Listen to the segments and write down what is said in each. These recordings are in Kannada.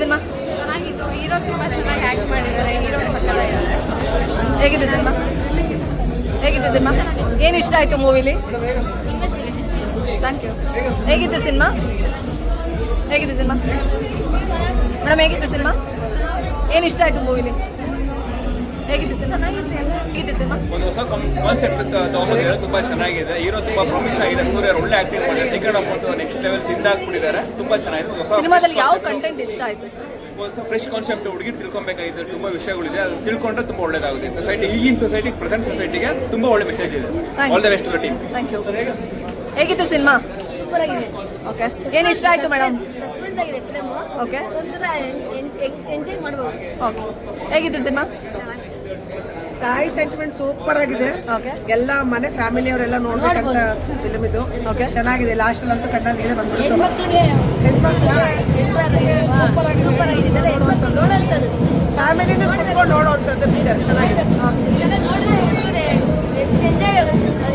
ಸಿನಿಮಾ? ಚೆನ್ನಾಗಿತ್ತು. ಹೀರೋ ತುಂಬ ಚೆನ್ನಾಗಿ ಆ್ಯಕ್ಟ್ ಮಾಡಿದ್ದಾರೆ. ಹೀರೋ ಹೇಗಿದೆ ಸಿನಿಮಾ? ಹೇಗಿತ್ತು ಸಿನಿಮಾ? ಏನು ಇಷ್ಟ ಆಯಿತು ಮೂವಿಲಿ? ಥ್ಯಾಂಕ್ ಯು ಹೇಗಿತ್ತು ಸಿನಿಮಾ? ಹೇಗಿತ್ತು ಸಿನಿಮಾ? ಮೇಡಮ್ ಹೇಗಿತ್ತು ಸಿನಿಮಾ? ಏನು ಇಷ್ಟ ಆಯಿತು ಮೂವಿಲಿ? ಸಿನಿಮಾ? ಹೇಗಿತ್ತು ಸಿನಿಮಾ? ಒಂದು ಹೊಸ ಕಾನ್ಸೆಪ್ಟ್ ತಗೊಂಡಿದ್ದಾರೆ ತುಂಬಾ ಚೆನ್ನಾಗಿದೆ. ಹೀರೋ ತುಂಬಾ ಪ್ರಾಮಿಸ್ ಆಗಿದೆ. ಸೂರ್ಯ ಒಳ್ಳೆ ಆಕ್ಟಿಂಗ್ ಮಾಡಿದ್ದಾರೆ. ಸೆಕೆಂಡ್ ಆಫ್ ಒಂದು ನೆಕ್ಸ್ಟ್ ಲೆವೆಲ್ ತಿಂದಾಕ್ಬಿಟ್ಟಿದ್ದಾರೆ ತುಂಬಾ ಚೆನ್ನಾಗಿದೆ. ಸಿನಿಮಾದಲ್ಲಿ ಯಾವ ಕಂಟೆಂಟ್ ಇಷ್ಟ ಆಯ್ತು ಸರ್? ಹೊಸ ಫ್ರೆಶ್ ಕಾನ್ಸೆಪ್ಟ್ ಹುಡುಗಿ ತಿಳ್ಕೊಬೇಕಾಗಿದೆ. ತುಂಬಾ ವಿಷಯಗಳಿದೆ. ಅದು ತಿಳ್ಕೊಂಡ್ರೆ ತುಂಬಾ ಒಳ್ಳೇದಾಗುತ್ತೆ. ಸೊಸೈಟಿ ಈಗಿನ ಸೊಸೈಟಿ ಪ್ರೆಸೆಂಟ್ ಸೊಸೈಟಿಗೆ ತುಂಬಾ ಒಳ್ಳೆ ಮೆಸೇಜ್ ಇದೆ. All the best to team thank you ಹೇಗಿತ್ತು ಸಿನಿಮಾ? ಸೂಪರ್ ಆಗಿದೆ ಓಕೆ ಏನು ಇಷ್ಟ ಆಯ್ತು ಮೇಡಮ್ ಸಸ್ಪೆನ್ಸ್ ಆಗಿದೆ ಫಿಲಮು ಓಕೆ ಒಂಥರ ಎಂಜಾಯ್ ಮಾಡ್ಬೋದು. ಓಕೆ ಹೇಗಿತ್ತು ಸಿನಿಮಾ? ತಾಯಿ ಸೆಂಟಿಮೆಂಟ್ ಸೂಪರ್ ಆಗಿದೆ. ಓಕೆ ಎಲ್ಲ ಮನೆ ಫ್ಯಾಮಿಲಿ ಅವರೆಲ್ಲ ನೋಡ್ಬೇಕಂತ ಫಿಲ್ಮ್ ಇದು. Okay. ಚೆನ್ನಾಗಿದೆ. ಲಾಸ್ಟ್ ಅಂತೂ ಕಣ್ಣ ನೀರೇ ಹೆಣ್ಮಕ್ಳಿಗೆ ಸೂಪರ್ ಆಗಿದೆ. ನೋಡುವಂಥದ್ದು ಫ್ಯಾಮಿಲಿನೂ ಕುತ್ಕೊಂಡು ನೋಡುವಂಥದ್ದು ಪಿಕ್ಚರ್ ಚೆನ್ನಾಗಿದೆ.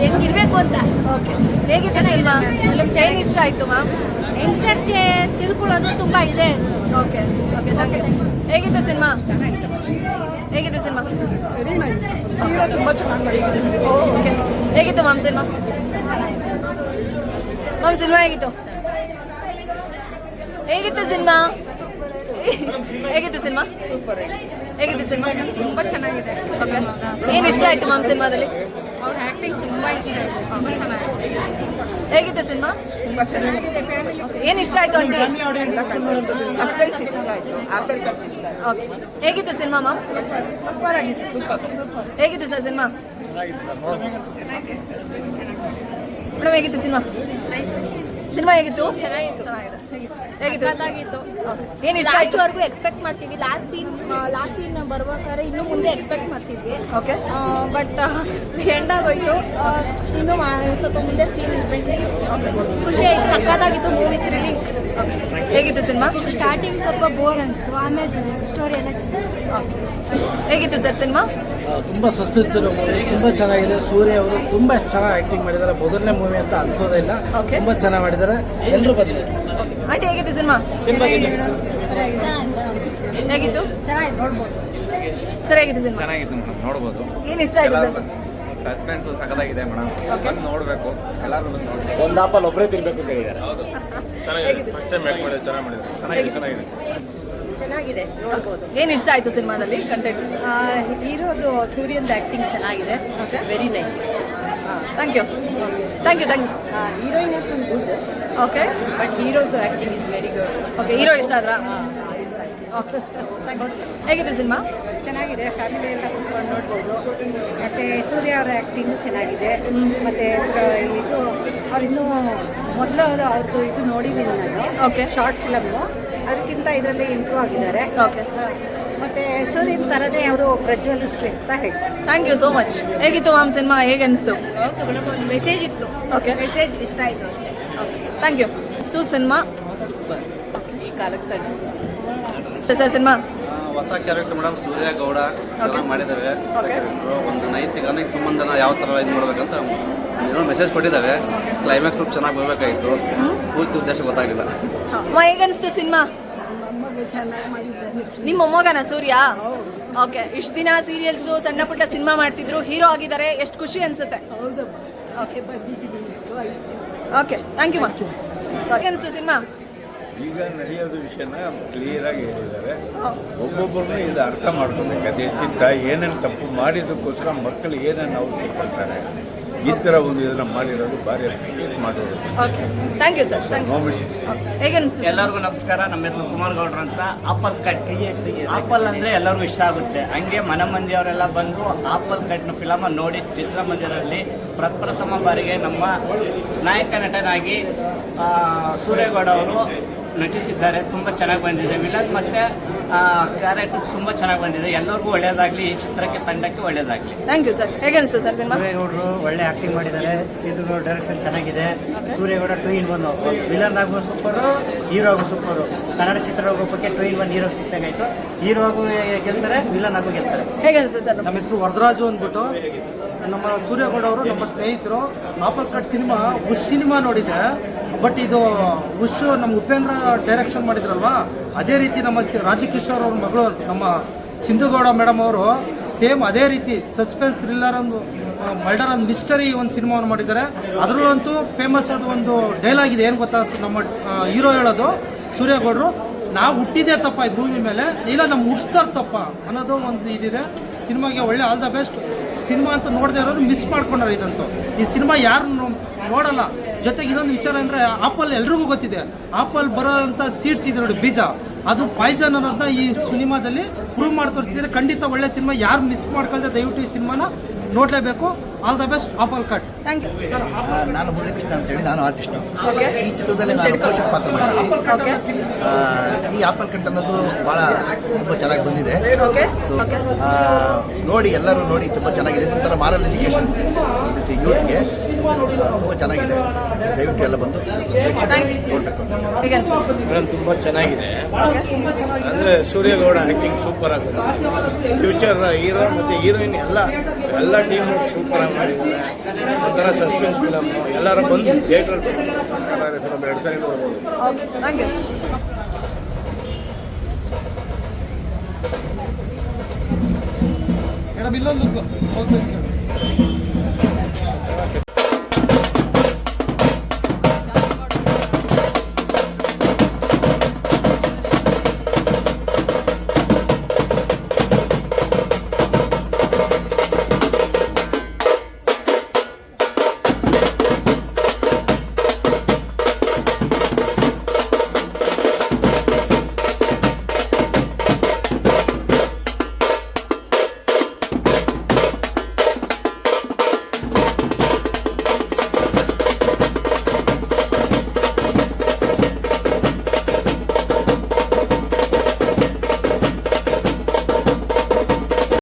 ಹೆಂಗಿರ್ಬೇಕು ಅಂತ. ಓಕೆ ಸಿನಿಮಾ ನಿಮ್ಗೆ ಏನು ಇಷ್ಟ ಆಯಿತು ಮ್ಯಾಮ್ ಯಂಗ್ಸ್ಟರ್ಸ್ಗೆ ತಿಳ್ಕೊಳ್ಳೋದು ತುಂಬ ಇದೆ. ಓಕೆ ಓಕೆ ಥ್ಯಾಂಕ್ ಯು ಹೇಗಿತ್ತು ಸಿನಿಮಾ? ಹೇಗಿತ್ತು ಸಿನಿಮಾ? ಓಕೆ ಹೇಗಿತ್ತು ಮ್ಯಾಮ್ ಸಿನಿಮಾ? ಮ್ಯಾಮ್ ಸಿನಿಮಾ ಹೇಗಿತ್ತು? ಹೇಗಿತ್ತು ಸಿನಿಮಾ? ಹೇಗಿತ್ತು ಸಿನಿಮಾ? ಹೇಗಿತ್ತು ಸಿನಿಮಾ? ತುಂಬ ಚೆನ್ನಾಗಿದೆ. ಓಕೆ ಏನು ಇಷ್ಟ ಆಯಿತು ಮ್ಯಾಮ್ ಸಿನಿಮಾದಲ್ಲಿ? ಅವ್ರ ಆ್ಯಕ್ಟಿಂಗ್ ತುಂಬ ಇಷ್ಟ ಆಯಿತು. ತುಂಬ ಚೆನ್ನಾಗಿದೆ. ಹೇಗಿತ್ತು ಸಿನಿಮಾ? ತುಂಬ ಚೆನ್ನಾಗಿದೆ. ಏನು ಇಷ್ಟ ಆಯಿತು ಅಂತ ಸಸ್ಪೆನ್ಸ್ ಇಷ್ಟ ಆಯಿತು. ಆಪಲ್ ಕಟ್ ಇಷ್ಟ ಆಯ್ತು. ಓಕೆ ಹೇಗಿತ್ತು ಸಿನಿಮಾ ಮ್ಯಾಮ್ ಸೂಪರ್ ಆಗಿತ್ತು. ಸೂಪರ್ ಸೂಪರ್ ಹೇಗಿತ್ತು ಸರ್ ಸಿನಿಮಾ ಮೇಡಮ್ ಹೇಗಿತ್ತು ಸಿನಿಮಾ? ಸಿನಿಮಾ ಹೇಗಿತ್ತು? ಚೆನ್ನಾಗಿತ್ತು. ಏನು ಇಷ್ಟ ಆಯ್ತು? ಎಕ್ಸ್ಪೆಕ್ಟ್ ಮಾಡ್ತೀವಿ. ಲಾಸ್ಟ್ ಸೀನ್ ಲಾಸ್ಟ್ ಸೀನ್ ಬರ್ಬೇಕಾದ್ರೆ ಇನ್ನೂ ಮುಂದೆ ಎಕ್ಸ್ಪೆಕ್ಟ್ ಮಾಡ್ತಿದ್ವಿ ಓಕೆ. ಬಟ್ ಎಂಡ್ ಆಗೋಯ್ತು. ಇನ್ನೂ ಸ್ವಲ್ಪ ಮುಂದೆ ಸೀನ್ ಖುಷಿ ಆಯ್ತು. ಸಕ್ಕತ್ತಾಗಿತ್ತು ಮೂವಿ ಥ್ರಿಲ್ಲಿಂಗ್. ಹೇಗಿತ್ತು ಸಿನಿಮಾ? ಸ್ಟಾರ್ಟಿಂಗ್ ಸ್ವಲ್ಪ ಬೋರ್ ಅನಿಸ್ತು. ಆಮೇಲೆ ಚೆನ್ನಾಗಿ. ಸ್ಟೋರಿ ಎಲ್ಲ ಚೆನ್ನಾಗಿ. ಹೇಗಿತ್ತು ಸರ್ ಸಿನಿಮಾ? ತುಂಬ ಸಸ್ಪೆನ್ಸ್ ಇರೋ ಮೂವಿ ತುಂಬ ಚೆನ್ನಾಗಿದೆ. ಸೂರ್ಯ ಅವರು ತುಂಬ ಚೆನ್ನಾಗಿ ಆ್ಯಕ್ಟಿಂಗ್ ಮಾಡಿದ್ದಾರೆ. ಮೊದಲನೇ ಮೂವಿ ಅಂತ ಅನ್ಸೋದೇ ಇಲ್ಲ. ತುಂಬ ಚೆನ್ನಾಗಿ ಮಾಡಿದ್ದಾರೆ. ಎಲ್ಲರೂ ಬಂದಿದೆ ಆಂಟಿ ಹೇಗಿತ್ತು ಸಿನಿಮಾ? ಹೇಗಿತ್ತು? ಸರ್ ಹೇಗಿತ್ತು ಸಿನಿಮಾ? ಚೆನ್ನಾಗಿತ್ತು ನೋಡ್ಬೋದು. ಏನು ಇಷ್ಟ ಆಯಿತು ಸರ್? ಸಸ್ಪೆನ್ಸ್ ಸಖತ್ತಾಗಿದೆ ಮೇಡಮ್. ಬಂದು ನೋಡ್ಬೇಕು. ಎಲ್ಲರೂ ಬಂದು ನೋಡ್ಬೇಕು. ಒಂದು ಆಪಲ್ ಒಬ್ಬರೇ ತಿನ್ಬೇಕು ಅಂತ ಹೇಳಿದ್ದಾರೆ. ಚೆನ್ನಾಗಿದೆ. ಫಸ್ಟ್ ಟೈಮ್ ಮೇಕ್ ಮಾಡಿದ್ರೆ ಚೆನ್ನಾಗಿ ಮಾಡಿದ್ರು ಚೆನ್ನಾಗಿದೆ ಚೆನ್ನಾಗಿದೆ. ಚೆನ್ನಾಗಿದೆ. ನೋಡ್ಬೋದು. ಏನು ಇಷ್ಟ ಆಯಿತು ಸಿನಿಮಾದಲ್ಲಿ ಕಂಟೆಂಟ್ ಹೀರೋದು ಸೂರ್ಯಂದು ಆ್ಯಕ್ಟಿಂಗ್ ಚೆನ್ನಾಗಿದೆ. Very nice thank you thank you thank you heroine is good okay but hero's acting is very good okay hero ಇಷ್ಟ ಆದ್ರಾ? ಓಕೆ ಹೇಗಿದೆ ಸಿನಿಮಾ? ಚೆನ್ನಾಗಿದೆ. ಫ್ಯಾಮಿಲಿ ಎಲ್ಲ ಕುತ್ಕೊಂಡು ನೋಡ್ಬೋದು. ಮತ್ತು ಸೂರ್ಯ ಅವರ ಆ್ಯಕ್ಟಿಂಗು ಚೆನ್ನಾಗಿದೆ. ಮತ್ತು ಇದು ಅವ್ರಿನ್ನೂ ಮೊದಲು ಅವ್ರದ್ದು ಇದು ನೋಡಿದ್ದೀನಿ ನಾನು. ಓಕೆ ಶಾರ್ಟ್ ಫಿಲಮ್ಮು ಅದಕ್ಕಿಂತ ಇದರಲ್ಲಿ ಇಂಪ್ರೂವ್ ಆಗಿದ್ದಾರೆ. ಓಕೆ ಮತ್ತು ಸೂರ್ಯನ ತರದೇ ಅವರು ಪ್ರಜ್ವಲಿಸ್ಲಿ ಅಂತ ಹೇಳ್ತಾರೆ. ಥ್ಯಾಂಕ್ ಯು ಸೋ ಮಚ್ ಹೇಗಿತ್ತು ಮ್ಯಾಮ್ ಸಿನಿಮಾ ಹೇಗೆ ಅನಿಸ್ತು? ಒಂದು ಮೆಸೇಜ್ ಇತ್ತು. ಓಕೆ ಮೆಸೇಜ್ ಇಷ್ಟ ಆಯಿತು ಅಷ್ಟೇ. ಥ್ಯಾಂಕ್ ಯು ಇಷ್ಟು ಸಿನಿಮಾ ಸೂಪರ್ ಈ ಕಾಲಕ್ಕೆ ಸರ್ ಸಿನಿಮಾ ಹೊಸ ಕ್ಯಾರೆಕ್ಟರ್ ಮೇಡಮ್ ಸೂರ್ಯ ಗೌಡ. ಚೆನ್ನಾಗಿ ಮಾಡಿದ್ದಾವೆ ಒಂದು ನೈತಿಕ ಅನೇಕ ಸಂಬಂಧನ ಯಾವ ಥರ ಇದು ಮಾಡ್ಬೇಕಂತ ಏನೋ ಮೆಸೇಜ್ ಕೊಟ್ಟಿದ್ದಾವೆ ಕ್ಲೈಮ್ಯಾಕ್ಸ್ ಸ್ವಲ್ಪ ಚೆನ್ನಾಗಿ ಬರಬೇಕಾಗಿತ್ತು. ಪೂರ್ತಿ ಉದ್ದೇಶ ಗೊತ್ತಾಗಿಲ್ಲ. ಅಮ್ಮ ಹೇಗೆ ಅನಿಸ್ತು ಸಿನಿಮಾ? ನಿಮ್ಮ ಮೊಮ್ಮಗನ ಸೂರ್ಯ? ಓಕೆ ಇಷ್ಟು ದಿನ ಸೀರಿಯಲ್ಸು ಸಣ್ಣ ಪುಟ್ಟ ಸಿನಿಮಾ ಮಾಡ್ತಿದ್ರು ಹೀರೋ ಆಗಿದ್ದಾರೆ ಎಷ್ಟು ಖುಷಿ ಅನ್ಸುತ್ತೆ? ಓಕೆ ಓಕೆ ಥ್ಯಾಂಕ್ ಯು ಮಾ. ಸಾರಿ ಅನಿಸ್ತು ಸಿನಿಮಾ? ಈಗ ನಡೆಯೋದು ವಿಷಯನ ಕ್ಲಿಯರ್ ಆಗಿ ಹೇಳಿದ್ದಾರೆ. ಒಬ್ಬೊಬ್ಬರನ್ನು ಇದು ಅರ್ಥ ಮಾಡ್ಕೊಬೇಕು ಅದೇ ಚಿಂತ ಏನೇನು ತಪ್ಪು ಮಾಡಿದ್ದಕ್ಕೋಸ್ಕರ ಮಕ್ಕಳು ಏನೇನು ಅವ್ರು ಕೊಡ್ತಾರೆ ಈ ಥರ ಒಂದು ಇದನ್ನ ಮಾಡಿರೋದು ಭಾರಿ ಮಾಡಿರೋದು ಥ್ಯಾಂಕ್ ಯು ಸರ್ ಎಲ್ಲರಿಗೂ ನಮಸ್ಕಾರ. ನಮ್ಮ ಹೆಸರು ಕುಮಾರ್ ಗೌಡ್ರು ಅಂತ. ಆಪಲ್ ಕಟ್ ಆಪಲ್ ಅಂದರೆ ಎಲ್ಲರಿಗೂ ಇಷ್ಟ ಆಗುತ್ತೆ. ಹಂಗೆ ಮನ ಮಂದಿ ಅವರೆಲ್ಲ ಬಂದು ಆಪಲ್ ಕಟ್ನ ಫಿಲಮ್ ನೋಡಿ ಚಿತ್ರಮಂದಿರದಲ್ಲಿ ಪ್ರಪ್ರಥಮ ಬಾರಿಗೆ ನಮ್ಮ ನಾಯಕ ನಟನಾಗಿ ಆ, ಸೂರ್ಯಗೌಡ ಅವರು ನಟಿಸಿದ್ದಾರೆ ತುಂಬ ಚೆನ್ನಾಗಿ ಬಂದಿದೆ. ವಿಲನ್ ಮತ್ತೆ ಕ್ಯಾರೆಕ್ಟರ್ ತುಂಬ ಚೆನ್ನಾಗಿ ಬಂದಿದೆ. ಎಲ್ಲರಿಗೂ ಒಳ್ಳೆಯದಾಗಲಿ ಈ ಚಿತ್ರಕ್ಕೆ ತಂಡಕ್ಕೆ ಒಳ್ಳೆಯದಾಗಲಿ ಥ್ಯಾಂಕ್ ಯು ಸರ್ ಹೇಗೆ ಅನಿಸ್ತು ಸರ್ ಸಿನಿಮಾ ಸೂರ್ಯಗೌಡರು ಒಳ್ಳೆ ಆಕ್ಟಿಂಗ್ ಮಾಡಿದ್ದಾರೆ. ಇದು ಡೈರೆಕ್ಷನ್ ಚೆನ್ನಾಗಿದೆ. Surya Gowda two in one villain ಆಗೋ ಸೂಪರು ಹೀರೋ ಆಗೋ ಸೂಪರು ಕನ್ನಡ ಚಿತ್ರರೂಪಕ್ಕೆ ಟೂ ಇನ್ ಒನ್ ಹೀರೋ ಸಿಕ್ತಾಗಾಯ್ತು ಹೀರೋ ಆಗು ಗೆಲ್ತಾರೆ ವಿಲನ್ ಆಗು ಗೆಲ್ತಾರೆ. ಹೇಗೆ ಅನಿಸ್ತು ಸರ್ ನಮ್ಮ ಹೆಸರು ವರದರಾಜು ಅಂದ್ಬಿಟ್ಟು ನಮ್ಮ ಸೂರ್ಯಗೌಡ ಅವರು ನಮ್ಮ ಸ್ನೇಹಿತರು apple cut cinema bush cinema ನೋಡಿದೆ ಬಟ್ ಇದು ಉಶ್ ನಮ್ಮ ಉಪೇಂದ್ರ ಡೈರೆಕ್ಷನ್ ಮಾಡಿದ್ರಲ್ವಾ? ಅದೇ ರೀತಿ ನಮ್ಮ ರಾಜಕಿಶೋರ್ ಅವ್ರ ಮಗಳು, ನಮ್ಮ ಸಿಂಧುಗೌಡ ಮೇಡಮ್ ಅವರು ಸೇಮ್ ಅದೇ ರೀತಿ ಸಸ್ಪೆನ್ಸ್ ಥ್ರಿಲ್ಲರ್ ಒಂದು ಮರ್ಡರ್ ಒಂದು ಮಿಸ್ಟರಿ ಒಂದು ಸಿನಿಮಾವನ್ನು ಮಾಡಿದ್ದಾರೆ. ಅದರಲ್ಲಂತೂ ಫೇಮಸ್ ಅದು ಒಂದು ಡೈಲಾಗ್ ಇದೆ ಏನು ಗೊತ್ತಾ ನಮ್ಮ ಹೀರೋ ಹೇಳೋದು? ಸೂರ್ಯಗೌಡರು, ನಾವು ಹುಟ್ಟಿದೆ ತಪ್ಪ ಈ ಭೂಮಿ ಮೇಲೆ. ಇಲ್ಲ ನಮ್ಮ ಹುಟ್ಟಿಸ್ತಾರೆ ತಪ್ಪ ಅನ್ನೋದು ಒಂದು ಇದಿದೆ. ಸಿನಿಮಾಗೆ ಒಳ್ಳೆ ಆಲ್ ದ ಬೆಸ್ಟ್ ಸಿನಿಮಾ ಅಂತ ನೋಡದೆ ಇರೋರು ಮಿಸ್ ಮಾಡ್ಕೊಂಡ್ರೆ ಇದಂತೂ. ಈ ಸಿನಿಮಾ ಯಾರು ನೋಡಲ್ಲ. ಜೊತೆಗೆ ಇನ್ನೊಂದು ವಿಚಾರ ಅಂದರೆ ಆಪಲ್ ಎಲ್ರಿಗೂ ಗೊತ್ತಿದೆ. ಆಪಲ್ ಬರೋಂಥ ಸೀಡ್ಸ್ ಇದೆ ನೋಡಿ ಬೀಜ. ಅದು ಪಾಯ್ಸನ್ ಅನ್ನೋದನ್ನ ಈ ಸಿನಿಮಾದಲ್ಲಿ ಪ್ರೂವ್ ಮಾಡಿ ತೋರಿಸ್ತಿದ್ರೆ ಖಂಡಿತ ಒಳ್ಳೆ ಸಿನಿಮಾ. ಯಾರು ಮಿಸ್ ಮಾಡ್ಕೊಳ್ದೆ ದಯವಿಟ್ಟು ಈ ಸಿನಿಮಾನ ನೋಡಲೇಬೇಕು. All the best apple cut thank you sir ನಾನು ಮುರಳೀಕೃಷ್ಣ ಅಂತೇಳಿ ನಾನು ಆರ್ಟಿಸ್ಟ್. ಓಕೆ ಈ ಚಿತ್ರದಲ್ಲಿ ನಾನು ಕೌಶಿಕ್ ಪಾತ್ರ ಮಾಡಿದ್ದೀನಿ. ಓಕೆ ಆ, ಈ ಆಪಲ್ ಕಟ್ ಅನ್ನೋದು ಭಾಳ ತುಂಬ ಚೆನ್ನಾಗಿ ಬಂದಿದೆ. ಓಕೆ ಓಕೆ ನೋಡಿ ಎಲ್ಲರೂ ನೋಡಿ ತುಂಬ ಚೆನ್ನಾಗಿದೆ. ನಂತರ ಮಾರಲ್ ಎಜುಕೇಶನ್ ಯೂತ್ಗೆ ಚೆನ್ನಾಗಿದೆ. ದಯವಿಟ್ಟು ಎಲ್ಲ ಬಂದು ಮೇಡಮ್ ತುಂಬ ಚೆನ್ನಾಗಿದೆ. ಅಂದರೆ ಸೂರ್ಯಗೌಡ ಆ್ಯಕ್ಟಿಂಗ್ ಸೂಪರ್ ಆಗುತ್ತೆ. ಫ್ಯೂಚರ್ ಹೀರೋ ಮತ್ತು ಹೀರೋಯಿನ್ ಎಲ್ಲ ಎಲ್ಲ ಟೀಮ್ ಸೂಪರ್ ಆಗಿ ಮಾಡಿದ್ದಾರೆ. ಒಂಥರ ಸಸ್ಪೆನ್ಸ್ ಫಿಲಮ್ ಎಲ್ಲರೂ ಬಂದು ಥಿಯೇಟ್ರಲ್ಲಿ ಫಿಲಮ್ ಎರಡು ಸಾರಿ ನೋಡ್ಬೋದು. Okay thank you. ಮೇಡಮ್ ಇಲ್ಲೊಂದು